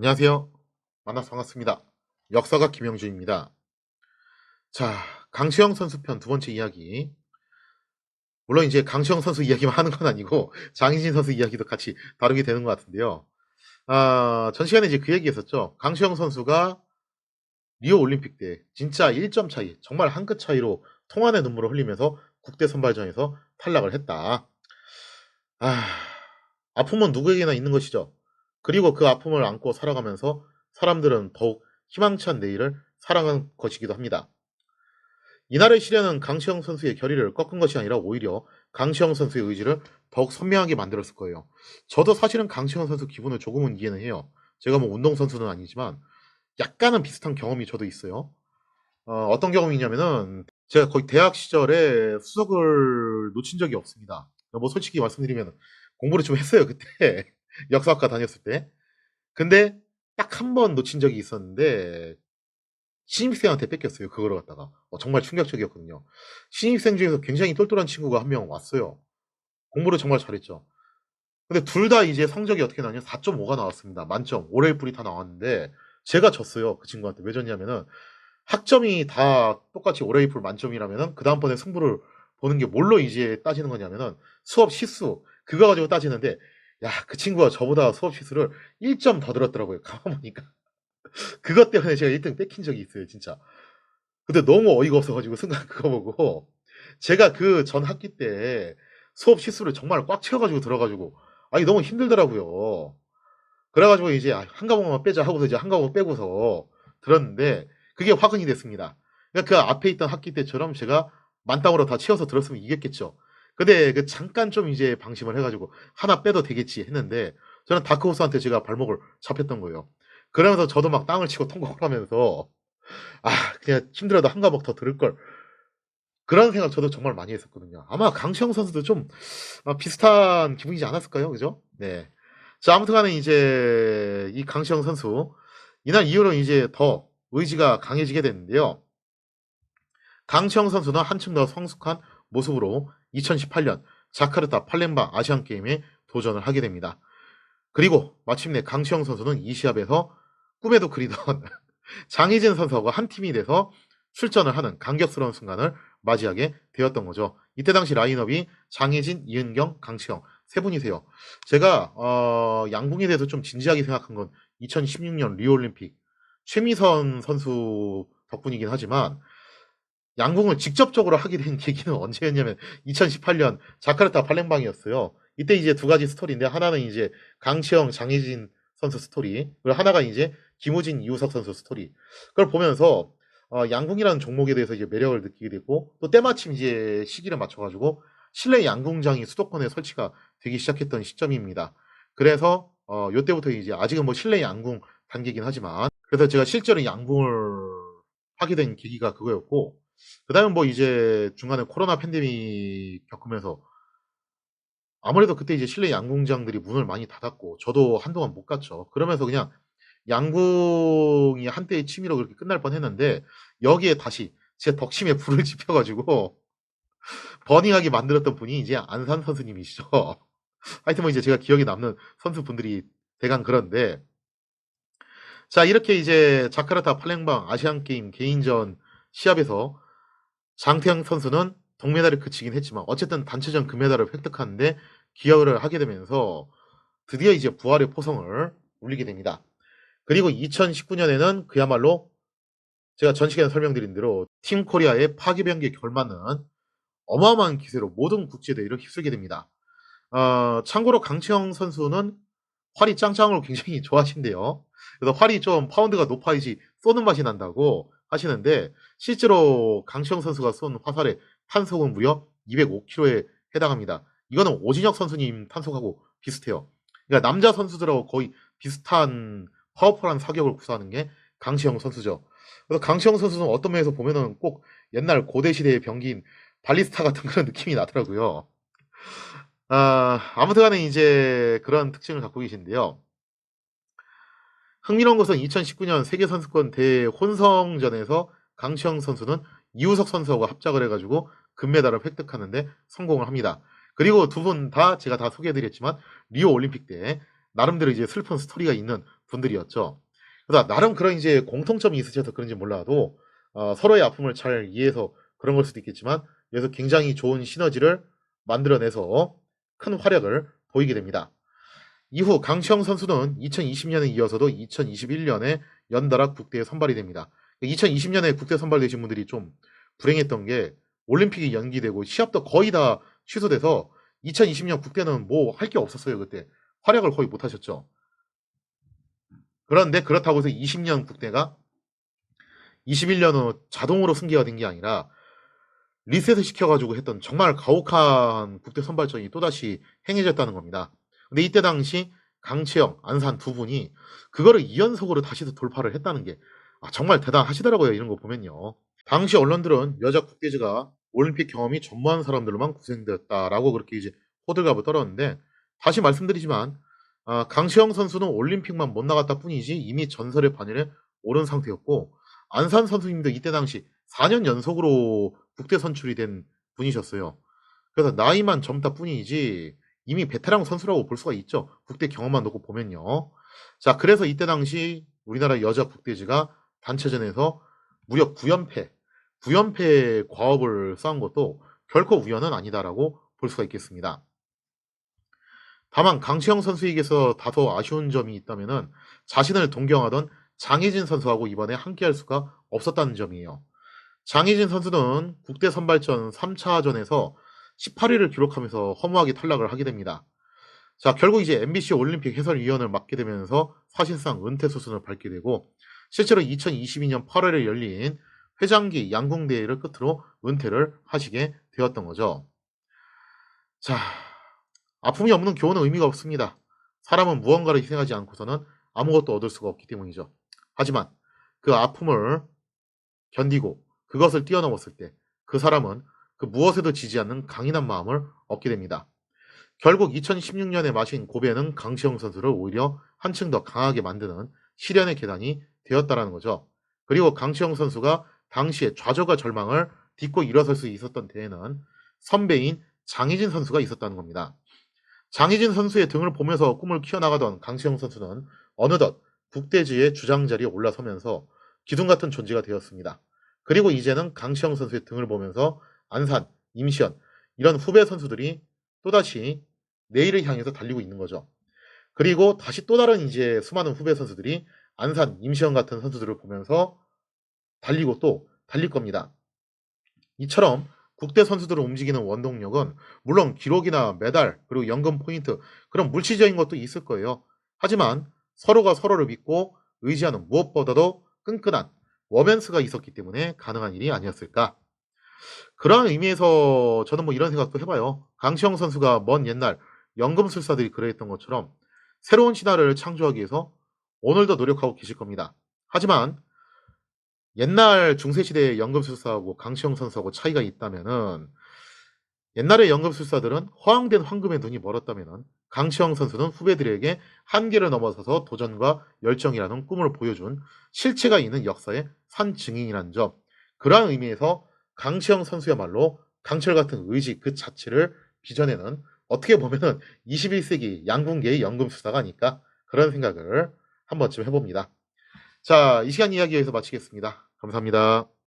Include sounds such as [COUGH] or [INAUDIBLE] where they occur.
안녕하세요. 만나서 반갑습니다. 역사가 김영준입니다. 자, 강시영 선수 편 두 번째 이야기. 물론 이제 강시영 선수 이야기만 하는 건 아니고 장희진 선수 이야기도 같이 다루게 되는 것 같은데요. 아, 전 시간에 이제 그 얘기 했었죠. 강시영 선수가 리오 올림픽 때 진짜 1점 차이, 정말 한 끗 차이로 통안의 눈물을 흘리면서 국대 선발전에서 탈락을 했다. 아, 아픔은 누구에게나 있는 것이죠. 그리고 그 아픔을 안고 살아가면서 사람들은 더욱 희망찬 내일을 살아간 것이기도 합니다. 이날의 시련은 강시영 선수의 결의를 꺾은 것이 아니라 오히려 강시영 선수의 의지를 더욱 선명하게 만들었을 거예요. 저도 사실은 강시영 선수 기분을 조금은 이해는 해요. 제가 뭐 운동선수는 아니지만 약간은 비슷한 경험이 저도 있어요. 어, 떤 경험이냐면은 제가 거의 대학 시절에 수석을 놓친 적이 없습니다. 뭐 솔직히 말씀드리면 공부를 좀 했어요 그때 역사학과 다녔을 때. 근데 딱 한 번 놓친 적이 있었는데 신입생한테 뺏겼어요. 그거를 갖다가. 어, 정말 충격적이었거든요. 신입생 중에서 굉장히 똘똘한 친구가 한 명 왔어요. 공부를 정말 잘했죠. 근데 둘 다 이제 성적이 어떻게 나냐? 4.5가 나왔습니다. 만점. 올해 뿌리 다 나왔는데 제가 졌어요. 그 친구한테. 왜 졌냐면은 학점이 다 똑같이 올해이풀 만점이라면은 그 다음번에 승부를 보는 게 뭘로 이제 따지는 거냐면은 수업 시수 그거 가지고 따지는데 야 그 친구가 저보다 수업 시수를 1점 더 들었더라고요. 가만 보니까 [LAUGHS] 그것 때문에 제가 1등 뺏긴 적이 있어요, 진짜. 근데 너무 어이가 없어가지고 순간 그거 보고 제가 그 전 학기 때 수업 시수를 정말 꽉 채워가지고 들어가지고 아니 너무 힘들더라고요. 그래가지고 이제 아, 한 과목만 빼자 하고서 이제 한 과목 빼고서 들었는데 그게 화근이 됐습니다. 그러니까 그 앞에 있던 학기 때처럼 제가 만땅으로 다 채워서 들었으면 이겼겠죠. 근데 그 잠깐 좀 이제 방심을 해가지고 하나 빼도 되겠지 했는데 저는 다크호스한테 제가 발목을 잡혔던 거예요. 그러면서 저도 막 땅을 치고 통곡을 하면서 아 그냥 힘들어도 한 과목 더 들을 걸 그런 생각 저도 정말 많이 했었거든요. 아마 강시영 선수도 좀 아, 비슷한 기분이지 않았을까요? 그죠? 네. 자 아무튼간에 이제 이 강시영 선수 이날 이후로 이제 더 의지가 강해지게 됐는데요. 강시영 선수는 한층 더 성숙한 모습으로 2018년 자카르타 팔렘바 아시안 게임에 도전을 하게 됩니다. 그리고 마침내 강시영 선수는 이 시합에서 꿈에도 그리던 [LAUGHS] 장희진 선수와 한 팀이 돼서 출전을 하는 감격스러운 순간을 맞이하게 되었던 거죠. 이때 당시 라인업이 장혜진, 이은경, 강시영 세 분이세요. 제가 어, 양궁에 대해서 좀 진지하게 생각한 건 2016년 리오올림픽 최미선 선수 덕분이긴 하지만 양궁을 직접적으로 하게 된 계기는 언제였냐면 2018년 자카르타 팔렘방이었어요. 이때 이제 두 가지 스토리인데 하나는 이제 강치영, 장희진 선수 스토리 그리고 하나가 이제 김우진, 이우석 선수 스토리 그걸 보면서 어, 양궁이라는 종목에 대해서 이제 매력을 느끼게 됐고 또 때마침 이제 시기를 맞춰가지고 실내 양궁장이 수도권에 설치가 되기 시작했던 시점입니다. 그래서 어, 요때부터 이제 아직은 뭐 실내 양궁 단계긴 하지만 그래서 제가 실제로 양궁을 하게 된 계기가 그거였고 그 다음에 뭐 이제 중간에 코로나 팬데믹 겪으면서 아무래도 그때 이제 실내 양궁장들이 문을 많이 닫았고 저도 한동안 못 갔죠. 그러면서 그냥 양궁이 한때의 취미로 그렇게 끝날 뻔했는데 여기에 다시 제 덕심에 [LAUGHS] 불을 지펴가지고 버닝하게 만들었던 분이 이제 안산 선수님이시죠. [LAUGHS] 하여튼 뭐 이제 제가 기억에 남는 선수분들이 대강 그런데 자 이렇게 이제 자카르타 팔랭방 아시안 게임 개인전 시합에서 장태영 선수는 동메달을 그치긴 했지만 어쨌든 단체전 금메달을 획득하는데 기여를 하게 되면서 드디어 이제 부활의 포성을 울리게 됩니다. 그리고 2019년에는 그야말로 제가 전 시간에 설명드린 대로 팀 코리아의 파기변기에 결맞는 어마어마한 기세로 모든 국제대회를 휩쓸게 됩니다. 어, 참고로 강채영 선수는 활이 짱짱으로 굉장히 좋아하신대요. 그래서 활이 좀 파운드가 높아야지 쏘는 맛이 난다고 하시는데 실제로 강시영 선수가 쏜 화살의 탄속은 무려 205kg에 해당합니다. 이거는 오진혁 선수님 탄속하고 비슷해요. 그러니까 남자 선수들하고 거의 비슷한 파워풀한 사격을 구사하는 게 강시영 선수죠. 그래서 강시영 선수는 어떤 면에서 보면은 꼭 옛날 고대 시대의 병기인 발리스타 같은 그런 느낌이 나더라고요. 아, 아무튼 간에 이제 그런 특징을 갖고 계신데요. 흥미로운 것은 2019년 세계선수권 대회 혼성전에서 강시영 선수는 이우석 선수하고 합작을 해가지고 금메달을 획득하는데 성공을 합니다. 그리고 두 분 다 제가 다 소개해드렸지만 리오 올림픽 때 나름대로 이제 슬픈 스토리가 있는 분들이었죠. 그러다 나름 그런 이제 공통점이 있으셔서 그런지 몰라도 어, 서로의 아픔을 잘 이해해서 그런 걸 수도 있겠지만 여기서 굉장히 좋은 시너지를 만들어내서 큰 활약을 보이게 됩니다. 이후 강시영 선수는 2020년에 이어서도 2021년에 연달아 국대에 선발이 됩니다. 2020년에 국대 선발되신 분들이 좀 불행했던 게 올림픽이 연기되고 시합도 거의 다 취소돼서 2020년 국대는 뭐 할 게 없었어요 그때 활약을 거의 못 하셨죠. 그런데 그렇다고 해서 20년 국대가 21년은 자동으로 승계가 된 게 아니라 리셋을 시켜가지고 했던 정말 가혹한 국대 선발전이 또다시 행해졌다는 겁니다. 근데 이때 당시 강채영, 안산 두 분이 그거를 2연속으로 다시 돌파를 했다는 게 아, 정말 대단하시더라고요. 이런 거 보면요. 당시 언론들은 여자 국대즈가 올림픽 경험이 전무한 사람들로만 구성되었다라고 그렇게 이제 호들갑을 떨었는데 다시 말씀드리지만 아, 강시영 선수는 올림픽만 못 나갔다 뿐이지 이미 전설의 반열에 오른 상태였고 안산 선수님도 이때 당시 4년 연속으로 국대 선출이 된 분이셨어요. 그래서 나이만 젊다 뿐이지 이미 베테랑 선수라고 볼 수가 있죠. 국대 경험만 놓고 보면요. 자, 그래서 이때 당시 우리나라 여자 국대지가 단체전에서 무려 9연패, 9연패 과업을 쌓은 것도 결코 우연은 아니다라고 볼 수가 있겠습니다. 다만 강시영 선수에게서 다소 아쉬운 점이 있다면은 자신을 동경하던 장혜진 선수하고 이번에 함께할 수가 없었다는 점이에요. 장혜진 선수는 국대 선발전 3차전에서 18위를 기록하면서 허무하게 탈락을 하게 됩니다. 자, 결국 이제 MBC 올림픽 해설위원을 맡게 되면서 사실상 은퇴 수순을 밟게 되고 실제로 2022년 8월에 열린 회장기 양궁대회를 끝으로 은퇴를 하시게 되었던 거죠. 자, 아픔이 없는 교훈은 의미가 없습니다. 사람은 무언가를 희생하지 않고서는 아무것도 얻을 수가 없기 때문이죠. 하지만 그 아픔을 견디고 그것을 뛰어넘었을 때 그 사람은 그 무엇에도 지지 않는 강인한 마음을 얻게 됩니다. 결국 2016년에 마신 고배는 강시영 선수를 오히려 한층 더 강하게 만드는 시련의 계단이 되었다라는 거죠. 그리고 강시영 선수가 당시에 좌절과 절망을 딛고 일어설 수 있었던 대회는 선배인 장희진 선수가 있었다는 겁니다. 장희진 선수의 등을 보면서 꿈을 키워나가던 강시영 선수는 어느덧 국대지의 주장 자리에 올라서면서 기둥 같은 존재가 되었습니다. 그리고 이제는 강시영 선수의 등을 보면서 안산, 임시현 이런 후배 선수들이 또다시 내일을 향해서 달리고 있는 거죠. 그리고 다시 또 다른 이제 수많은 후배 선수들이 안산, 임시현 같은 선수들을 보면서 달리고 또 달릴 겁니다. 이처럼 국대 선수들을 움직이는 원동력은 물론 기록이나 메달 그리고 연금 포인트 그런 물질적인 것도 있을 거예요. 하지만 서로가 서로를 믿고 의지하는 무엇보다도 끈끈한 워맨스가 있었기 때문에 가능한 일이 아니었을까. 그런 의미에서 저는 뭐 이런 생각도 해봐요. 강시영 선수가 먼 옛날 연금술사들이 그랬던 것처럼 새로운 신화를 창조하기 위해서 오늘도 노력하고 계실 겁니다. 하지만 옛날 중세시대의 연금술사하고 강시영 선수하고 차이가 있다면은 옛날의 연금술사들은 허황된 황금의 눈이 멀었다면은 강시영 선수는 후배들에게 한계를 넘어서서 도전과 열정이라는 꿈을 보여준 실체가 있는 역사의 산 증인이라는 점. 그러한 의미에서 강시영 선수야말로 강철 같은 의지 그 자체를 빚어내는 어떻게 보면은 21세기 양궁계의 연금술사가 아닐까 그런 생각을 한 번쯤 해봅니다. 자, 이 시간 이야기 여기서 마치겠습니다. 감사합니다.